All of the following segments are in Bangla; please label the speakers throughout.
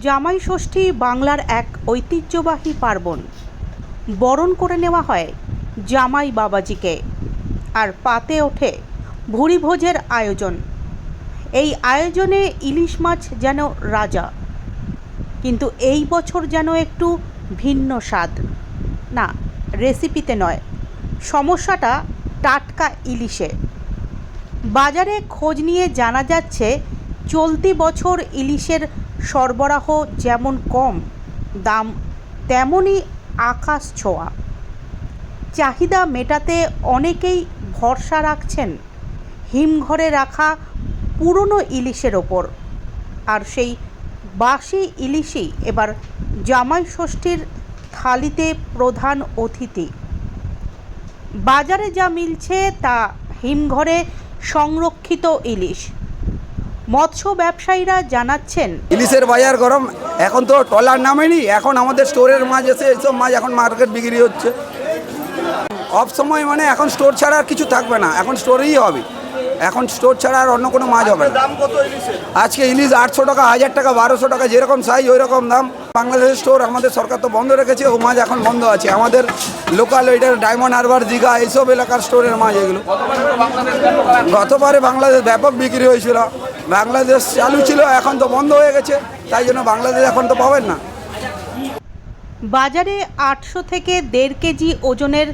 Speaker 1: জামাই ষষ্ঠী বাংলার এক ঐতিহ্যবাহী পার্বণ। বরণ করে নেওয়া হয় জামাই বাবাজিকে আর পাতে ওঠে ভুরিভোজের আয়োজন। এই আয়োজনে ইলিশ মাছ যেন রাজা, কিন্তু এই বছর যেন একটু ভিন্ন স্বাদ। না, রেসিপিতে নয়, সমস্যাটা টাটকা ইলিশে। বাজারে খোঁজ নিয়ে জানা যাচ্ছে, চলতি বছর ইলিশের সরবরাহ যেমন কম, দাম তেমনই আকাশ ছোঁয়া। চাহিদা মেটাতে অনেকেই ভরসা রাখছেন হিমঘরে রাখা পুরনো ইলিশের ওপর। আর সেই বাসি ইলিশই এবার জামাই ষষ্ঠীর থালিতে প্রধান অতিথি। বাজারে যা মিলছে তা হিমঘরে সংরক্ষিত ইলিশ। মৎস্য ব্যবসায়ীরা জানাচ্ছেন
Speaker 2: ইলিশের বাজার গরম এখন তো টলার নামেনি এখন আমাদের স্টোরের মাছ এসে এইসব মাছ এখন মার্কেট বিক্রি হচ্ছে। অফ সময় মানে এখন স্টোর ছাড়া আর কিছু থাকবে না এখন স্টোরেই হবে। এখন স্টোর ছাড়া আর অন্য কোনো মাছ হবে না। আজকে ইলিশ আটশো টাকা হাজার টাকা বারোশো টাকা যেরকম সাইজ ওই রকম দাম। বাংলাদেশের স্টোর আমাদের সরকার তো বন্ধ রেখেছে ও মাছ এখন বন্ধ আছে। আমাদের লোকাল ওইটার ডায়মন্ড হারবার দীঘা এইসব এলাকার স্টোরের মাছ এগুলো। গতবারে বাংলাদেশ ব্যাপক বিক্রি হয়েছিল। বাংলাদেশ চালু ছিল, এখন তো বন্ধ হয়ে গেছে, তাই জন্য বাংলাদেশ এখন তো পাবেন না।
Speaker 1: বাজারে আটশো থেকে দেড় কেজি ওজনের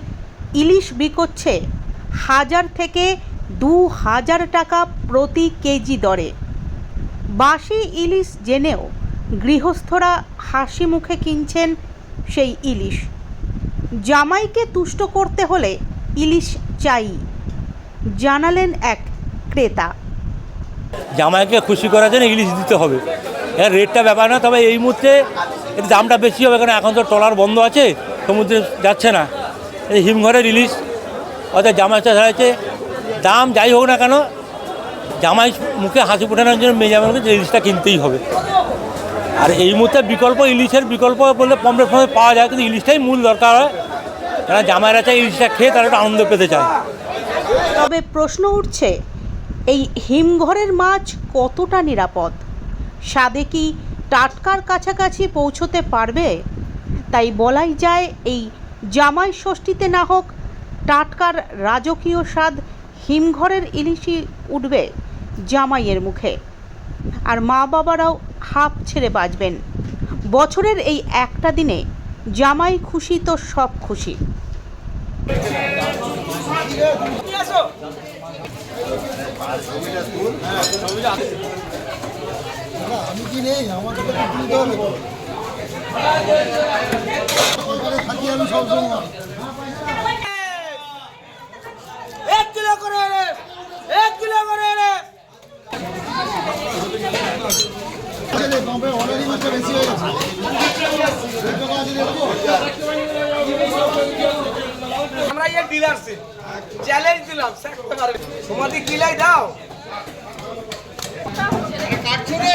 Speaker 1: ইলিশ বিকোচ্ছে, হাজার থেকে দু হাজার টাকা প্রতি কেজি দরে। বাসি ইলিশ জেনেও গৃহস্থরা হাসি মুখে কিনছেন সেই ইলিশ। জামাইকে তুষ্ট করতে হলে ইলিশ চাই, জানালেন এক ক্রেতা।
Speaker 3: জামাইকে খুশি করার জন্য ইলিশ দিতে হবে। এর রেটটা ব্যাপার না তবে এই মুহূর্তে এর দামটা বেশি হবে, কারণ এখন তো ট্রলার বন্ধ আছে, সমুদ্রে যাচ্ছে না। এই হিমঘরের ইলিশ, অর্থাৎ জামাই চাষ হয়েছে দাম যাই হোক না কেন, জামাই মুখে হাসি ফোটানোর জন্য মেয়ে জামাইকে ইলিশটা কিনতেই হবে। আর এই মুহূর্তে বিকল্প ইলিশের বিকল্প বললে পমরের সময় পাওয়া যায়, কিন্তু ইলিশটাই মূল দরকার হয়। কেন জামাইরা চায় ইলিশটা খেয়ে তারা একটু আনন্দ পেতে চায়।
Speaker 1: তবে প্রশ্ন উঠছে এই হিমঘরের মাছ কতটা নিরাপদ? স্বাদে কি টাটকার কাছাকাছি পৌঁছতে পারবে? তাই বলাই যায় এই জামাই ষষ্ঠীতে না হোক টাটকার রাজকীয় স্বাদ হিমঘরের ইলিশই উঠবে জামাইয়ের মুখে। আর মা বাবারাও হাঁপ ছেড়ে বাঁচবেন। বছরের এই একটা দিনে জামাই খুশি তো সব খুশি।
Speaker 4: আমি কি নেই আমাকে তো হবে থাকি আমি সবসময়
Speaker 5: এক কিলো করে এক কিলো করে
Speaker 4: বাম্পে বেশি
Speaker 5: আমরা এই ডিলারসে চ্যালেঞ্জ দিলাম থাকতে পারবে তোমাদের কিলাই দাও? কাটছো রে।